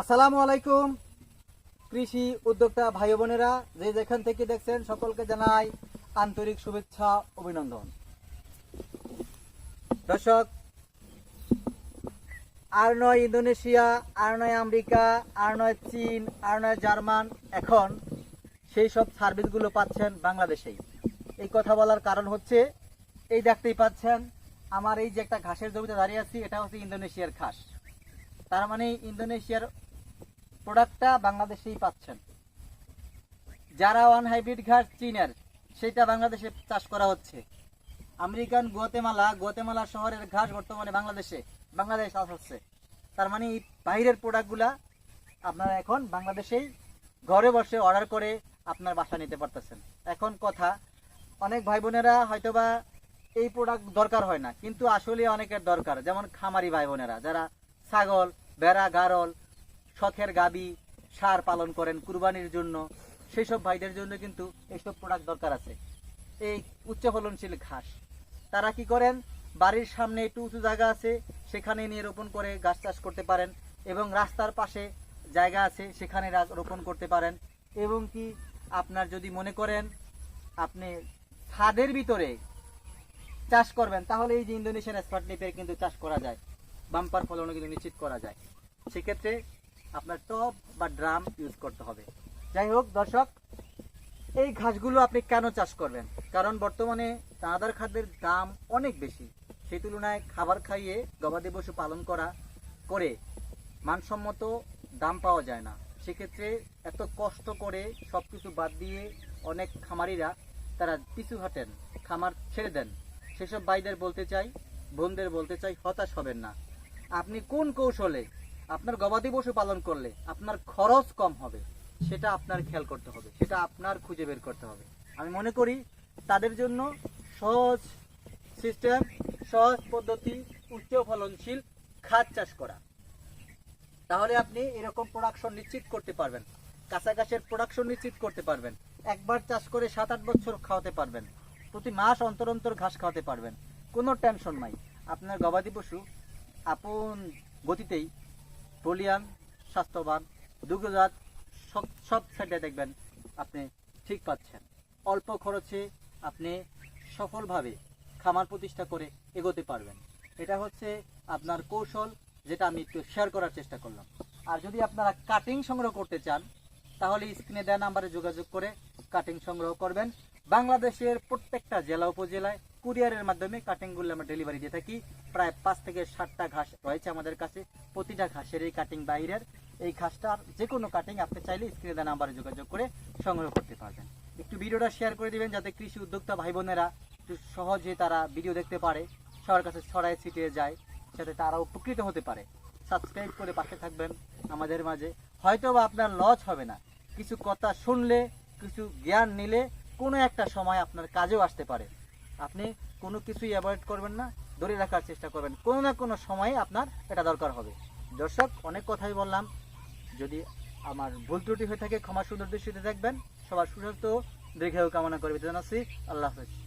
আসসালামু আলাইকুম, কৃষি উদ্যোক্তা ভাই বোনেরা। যে যেখান থেকে দেখছেন, সকলকে জানাই আন্তরিক শুভেচ্ছা, অভিনন্দন। দর্শক, আর নয় ইন্দোনেশিয়া, আর নয় আমেরিকা, আর নয় চীন, আর নয় জার্মান, এখন সেই সব সার্ভিসগুলো পাচ্ছেন বাংলাদেশেই। এই কথা বলার কারণ হচ্ছে, এই দেখতেই পাচ্ছেন, আমার এই যে একটা ঘাসের জমিতে দাঁড়িয়ে আছি, এটা হচ্ছে ইন্দোনেশিয়ার ঘাস। তার মানে ইন্দোনেশিয়ার প্রোডাক্টটা বাংলাদেশেই পাচ্ছেন। যারা ওয়ান হাইব্রিড ঘাস চীনের সেটা বাংলাদেশে চাষ করা হচ্ছে। আমেরিকান গুয়াতেমালা গুয়াতেমালা শহরের ঘাস বর্তমানে বাংলাদেশে, বাংলাদেশ চাষ হচ্ছে। তার মানে এই বাইরের প্রোডাক্টগুলা আপনারা এখন বাংলাদেশেই ঘরে বসে অর্ডার করে আপনার বাসা নিতে পারতেছেন। এখন কথা, অনেক ভাই বোনেরা হয়তোবা এই প্রোডাক্ট দরকার হয় না, কিন্তু আসলে অনেকের দরকার। যেমন খামারি ভাই বোনেরা, যারা ছাগল, ভেড়া, গারল শখের গাবি, সার পালন করেন কুরবানির জন্য। সেই সব ভাইদের জন্য কিন্তু এইসব প্রোডাক্ট দরকার আছে। এই উচ্চ ফলনশীল ঘাস। তারা কি করেন? বাড়ির সামনে একটু উঁচু জায়গা আছে, সেখানে নিয়ে রোপণ করে গাছ চাষ করতে পারেন এবং রাস্তার পাশে জায়গা আছে, সেখানে রোপণ করতে পারেন। এবং কি আপনার যদি মনে করেন, আপনি ছাদের ভিতরে চাষ করবেন, তাহলে এই যে ইন্দোনেশিয়ান স্পটলিপের কিন্তু চাষ করা যায়। বাম্পার ফলনও কিন্তু নিশ্চিত করা যায়। সেক্ষেত্রে আপনার টপ বা ড্রাম ইউজ করতে হবে। যাই হোক, দর্শক, এই ঘাসগুলো আপনি কেন চাষ করবেন? কারণ বর্তমানে দানাদার খাদ্যের দাম অনেক বেশি। সেই তুলনায় খাবার খাইয়ে গবাদি পশু পালন করা, করে মানসম্মত দাম পাওয়া যায় না। সেক্ষেত্রে এত কষ্ট করে সব কিছু বাদ দিয়ে অনেক খামারিরা তারা পিছু হাঁটেন, খামার ছেড়ে দেন। সেসব ভাইদের বলতে চাই, বোনদের বলতে চাই, হতাশ হবেন না। আপনি কোন কৌশলে আপনার গবাদি পশু পালন করলে আপনার খরচ কম হবে, সেটা আপনার খেয়াল করতে হবে, সেটা আপনার খুঁজে বের করতে হবে। আমি মনে করি তাদের জন্য সহজ সিস্টেম, সহজ পদ্ধতি, উচ্চ ফলনশীল খাদ চাষ করা। তাহলে আপনি এরকম প্রোডাকশন নিশ্চিত করতে পারবেন, কাঁচা ঘাসের প্রোডাকশন নিশ্চিত করতে পারবেন, একবার চাষ করে সাত আট বছর খাওয়াতে পারবেন, প্রতি মাস অন্তর অন্তর ঘাস খাওয়াতে পারবেন, কোনো টেনশন নাই। আপনার গবাদি পশু আপন গতিতেই বলিয়ান, স্বাস্থ্যবান, দুগ্ধজাত, সব সব সাইডে দেখবেন আপনি ঠিক পাচ্ছেন। অল্প খরচে আপনি সফলভাবে খামার প্রতিষ্ঠা করে এগোতে পারবেন। এটা হচ্ছে আপনার কৌশল যেটা আমি একটু শেয়ার করার চেষ্টা করলাম। আর যদি আপনারা কাটিং সংগ্রহ করতে চান, তাহলে স্ক্রিনে দেওয়া নাম্বারে যোগাযোগ করে কাটিং সংগ্রহ করবেন। বাংলাদেশের প্রত্যেকটা জেলা উপজেলায় কুরিয়ারের মাধ্যমে কাটিংগুলো আমরা ডেলিভারি দিয়ে থাকি। প্রায় পাঁচ থেকে ষাটটা ঘাস রয়েছে আমাদের কাছে। প্রতিটা ঘাসের এই কাটিং বাইরের এই ঘাসটার যে কোনো কাটিং আপনি চাইলে স্ক্রিনে দেওয়া নাম্বারে যোগাযোগ করে সংগ্রহ করতে পারবেন। একটু ভিডিওটা শেয়ার করে দিবেন যাতে কৃষি উদ্যোক্তা ভাই বোনেরা একটু সহজে তারা ভিডিও দেখতে পারে, সবার কাছে ছড়ায় ছিটিয়ে যায়, যাতে তারা উপকৃত হতে পারে। সাবস্ক্রাইব করে পাশে থাকবেন আমাদের মাঝে। হয়তো বা আপনার লস হবে না। কিছু কথা শুনলে, কিছু জ্ঞান নিলে কোনো একটা সময় আপনার কাজেও আসতে পারে। আপনি কোনো কিছুই অ্যাভয়েড করবেন না, ধরে রাখার চেষ্টা করবেন। কোনো না কোনো সময়ে আপনার এটা দরকার হবে। দর্শক, অনেক কথাই বললাম। যদি আমার ভুল ত্রুটি হয়ে থাকে, ক্ষমা সুন্দর দৃষ্টিতে দেখবেন। সবার সুস্বাস্থ্য, দীর্ঘায়ু কামনা করবে জানাচ্ছি আল্লাহ হাফেজ।